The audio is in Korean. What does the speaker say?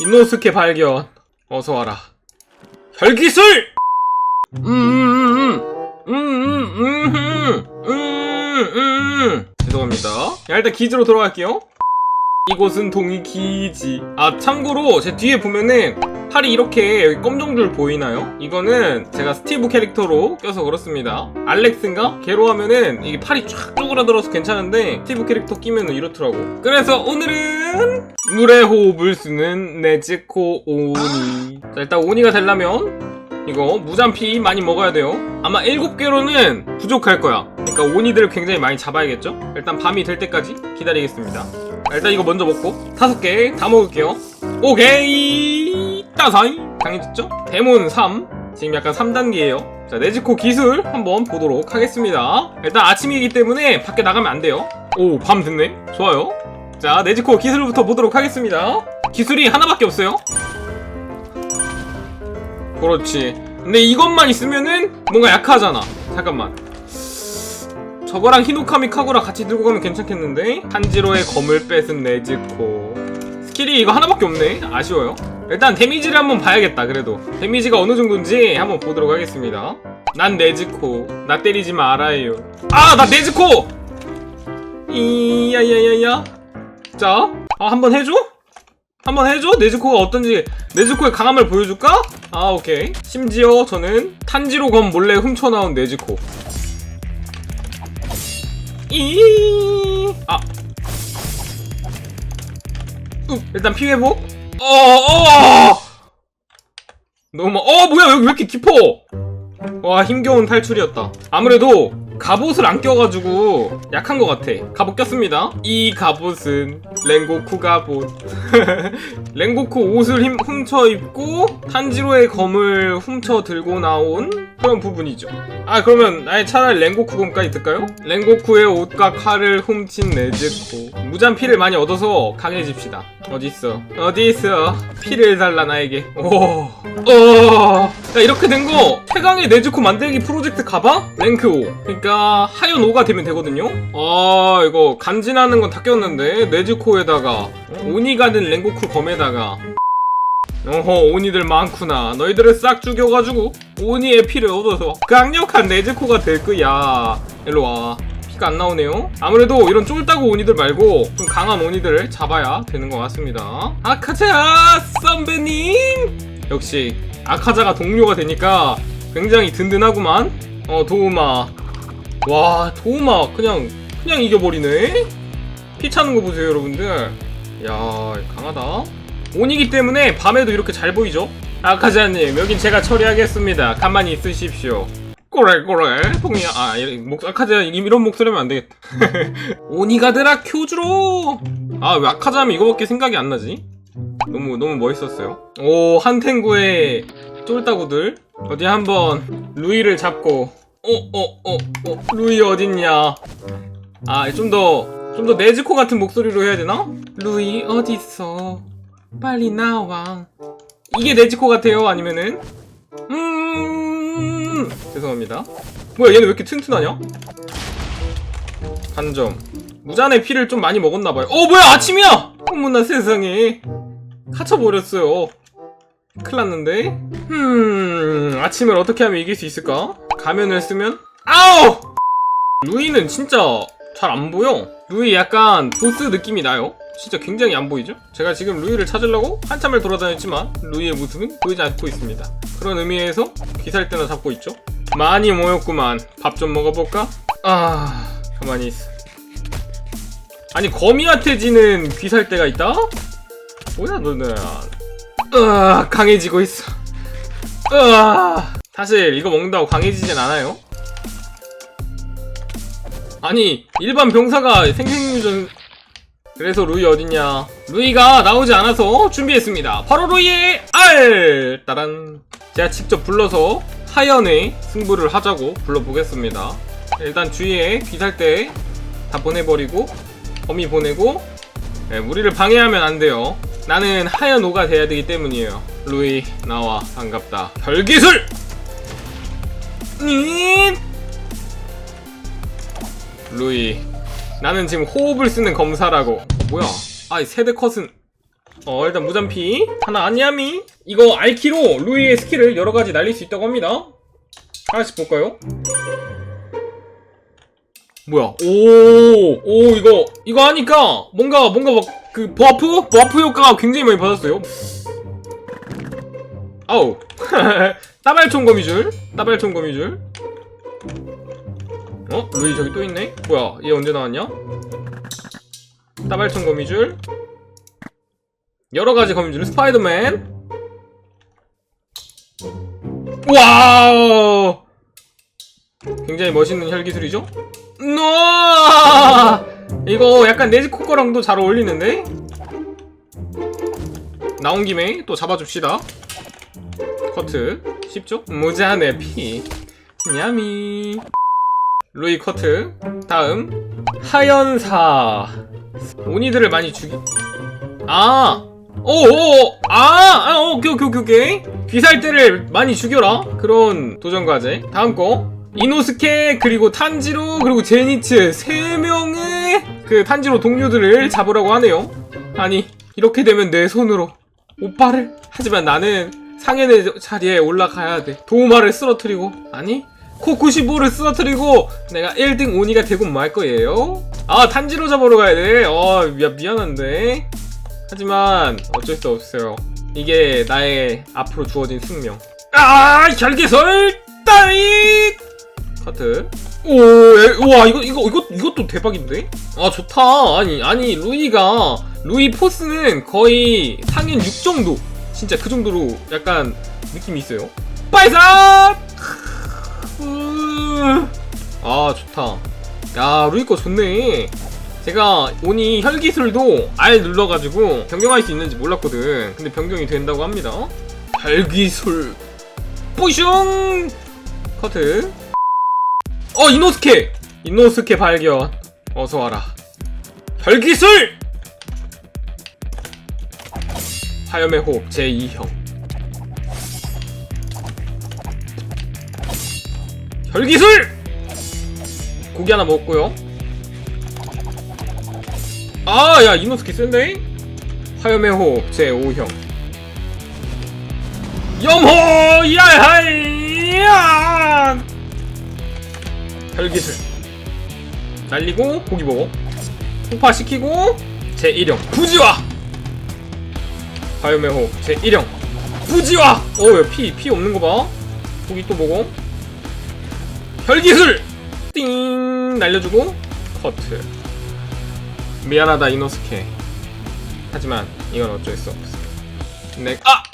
이노스케 발견. 어서 와라. 혈기술! 음, 음, 음, 음, 음, 음, 음, 음. 죄송합니다. 야, 일단 기지로 돌아갈게요. 이곳은 동이 기지. 아, 참고로 제 뒤에 보면은 팔이 이렇게 여기 검정줄 보이나요? 이거는 제가 스티브 캐릭터로 껴서 그렇습니다. 알렉스인가? 걔로 하면은 이게 팔이 쫙 쪼그라들어서 괜찮은데 스티브 캐릭터 끼면은 이렇더라고. 그래서 오늘은 물의 호흡을 쓰는 네즈코 오니. 자 일단 오니가 되려면 이거 무잠피 많이 먹어야 돼요. 아마 7개로는 부족할 거야. 그러니까 오니들을 굉장히 많이 잡아야겠죠? 일단 밤이 될 때까지 기다리겠습니다. 자, 일단 이거 먼저 먹고 다섯 개다 먹을게요. 오케이 따사이? 강해졌죠? 데몬 3 지금 약간 3단계예요. 자 네즈코 기술 한번 보도록 하겠습니다. 일단 아침이기 때문에 밖에 나가면 안 돼요. 오 밤 됐네. 좋아요. 자 네즈코 기술부터 보도록 하겠습니다. 기술이 하나밖에 없어요? 그렇지. 근데 이것만 있으면은 뭔가 약하잖아. 잠깐만. 저거랑 히노카미 카구라 같이 들고 가면 괜찮겠는데? 한지로의 검을 뺏은 네즈코. 스킬이 이거 하나밖에 없네. 아쉬워요 일단 데미지를 한번 봐야겠다 그래도 데미지가 어느 정도인지 한번 보도록 하겠습니다 난 네즈코 나 때리지 말아요 아 나 네즈코 이야야야야 자 아, 한번 해줘? 한번 해줘? 네즈코가 어떤지 네즈코의 강함을 보여줄까? 아 오케이 심지어 저는 탄지로 검 몰래 훔쳐나온 네즈코 이 아. 음, 일단 피 회복. 어, 어. 너무 어 뭐야 여기 왜 이렇게 깊어? 와 힘겨운 탈출이었다. 아무래도 갑옷을 안 껴가지고 약한 것 같아. 갑옷 꼈습니다. 이 갑옷은 랭고쿠 갑옷. 랭고쿠 옷을 힘, 훔쳐 입고 탄지로의 검을 훔쳐 들고 나온 그런 부분이죠. 아 그러면 아예 차라리 랭고쿠 검까지 들까요? 랭고쿠의 옷과 칼을 훔친 네즈코 무잔 피를 많이 얻어서 강해집시다. 어디 있어? 어디 있어? 피를 달라 나에게. 오, 어. 야 이렇게 된 거 최강의 네즈코 만들기 프로젝트 가봐? 랭크 5. 그러니까 하연 5가 되면 되거든요. 아 이거 간지나는 건 다 꼈는데 네즈코에다가 오니가 된 랭고쿠 검에다가 어허 오니들 많구나 너희들을 싹 죽여가지고 오니의 피를 얻어서 강력한 네즈코가 될 거야 일로와 피가 안 나오네요. 아무래도 이런 쫄따구 오니들 말고 좀 강한 오니들을 잡아야 되는 것 같습니다. 아카자 선배님! 역시 아카자가 동료가 되니까 굉장히 든든하구만. 어 도우마. 와 도우마 그냥 그냥 이겨버리네? 피 차는 거 보세요 여러분들. 야 강하다. 온이기 때문에 밤에도 이렇게 잘 보이죠? 아카자님 여긴 제가 처리하겠습니다. 가만히 있으십시오 꼬래 꼬래. 통이야. 아 이런 목 아카자 이런 목소리면 안 되겠다. 오니가드라 큐즈로! 아왜 아카자면 이거밖에 생각이 안 나지? 너무 너무 멋있었어요. 오 한탱구의 쫄따구들. 어디 한번 루이를 잡고. 어어어 어, 어, 루이 어딨냐? 아 좀 더 좀 더 네즈코 같은 목소리로 해야 되나? 루이 어딨어? 빨리 나와. 이게 네즈코 같아요 아니면은? 음 죄송합니다. 뭐야 얘는 왜 이렇게 튼튼하냐? 반점. 무잔의 피를 좀 많이 먹었나봐요. 어 뭐야 아침이야! 어머나 세상에. 갇혀버렸어요. 큰일났는데? 음 아침을 어떻게 하면 이길 수 있을까? 가면을 쓰면? 아우! 루이는 진짜 잘 안 보여. 루이 약간 보스 느낌이 나요. 진짜 굉장히 안 보이죠? 제가 지금 루이를 찾으려고 한참을 돌아다녔지만 루이의 모습은 보이지 않고 있습니다 그런 의미에서 귀살대나 잡고 있죠? 많이 모였구만. 밥 좀 먹어볼까? 아 가만히 있어. 아니 거미한테 지는 귀살대가 있다? 뭐야 너는 으아 강해지고 있어. 으아. 사실 이거 먹는다고 강해지진 않아요. 아니 일반 병사가 생생유전 그래서 루이 어딨냐? 루이가 나오지 않아서 준비했습니다. 바로 루이의 알! 따란 제가 직접 불러서 하연의 승부를 하자고 불러보겠습니다. 일단 주위에 비살때 다 보내버리고 범위 보내고 네, 우리를 방해하면 안 돼요. 나는 하연 5가 돼야 되기 때문이에요. 루이 나와 반갑다. 별기술! 님 루이 나는 지금 호흡을 쓰는 검사라고. 뭐야? 아이 세대 컷은 어 일단 무잔피. 하나 아니야미. 이거 알키로 루이의 스킬을 여러 가지 날릴 수 있다고 합니다. 하나씩 볼까요? 뭐야? 오오 이거 이거 하니까 뭔가 뭔가 막 그 버프? 버프 효과가 굉장히 많이 받았어요. 아우. 따발총 거미줄? 따발총 거미줄? 어? 루이 저기 또 있네? 뭐야? 얘 언제 나왔냐? 따발총 거미줄 여러 가지 거미줄 스파이더맨. 와우! 굉장히 멋있는 혈기술이죠? 우와 이거 약간 네즈코 거랑도 잘 어울리는데? 나온 김에 또 잡아줍시다. 커트. 쉽죠? 모자네 피. 냐미 루이 커트. 다음. 하연사. 오니들을 많이 죽이 아 오오 아, 아 오케이 오케이 오케이 오케이. 귀살대를 많이 죽여라. 그런 도전 과제. 다음 거. 이노스케 그리고 탄지로 그리고 제니츠. 세 명의 그 탄지로 동료들을 잡으라고 하네요. 아니 이렇게 되면 내 손으로 오빠를. 하지만 나는 상현의 자리에 올라가야 돼. 도우마를 쓰러뜨리고. 아니 코쿠시보를 쓰러뜨리고 내가 1등 오니가 되고 말 거예요. 아 탄지로 잡으러 가야 돼어 미안한데 하지만 어쩔 수 없어요. 이게 나의 앞으로 주어진 숙명. 아, 결계설 따잇 카트. 오, 에, 우와 이거 이거 이거 이것도 대박인데? 아 좋다. 아니 아니 루이가 루이 포스는 거의 상인 6 정도. 진짜 그 정도로 약간 느낌이 있어요. 빨사! 아 좋다. 야 루이 거 좋네. 제가 오니 혈기술도 R 눌러가지고 변경할 수 있는지 몰랐거든. 근데 변경이 된다고 합니다. 혈기술 뿌슝 커트. 어 이노스케 이노스케 발견. 어서 와라. 혈기술 화염의 호흡 제2형. 혈기술 고기 하나 먹었고요. 아, 야, 이노스키 센데? 화염의 호흡 제5형. 염호! 야하이 야! 혈기술. 날리고, 고기 먹어. 폭파시키고, 제1형. 부지화! 화염의 호흡 제1형. 부지화! 어, 야, 피, 피 없는 거 봐. 고기 또 먹어. 혈기술! 띵! 날려주고, 커트. 미안하다 이노스케 하지만 이건 어쩔 수 없어 내 아! 아!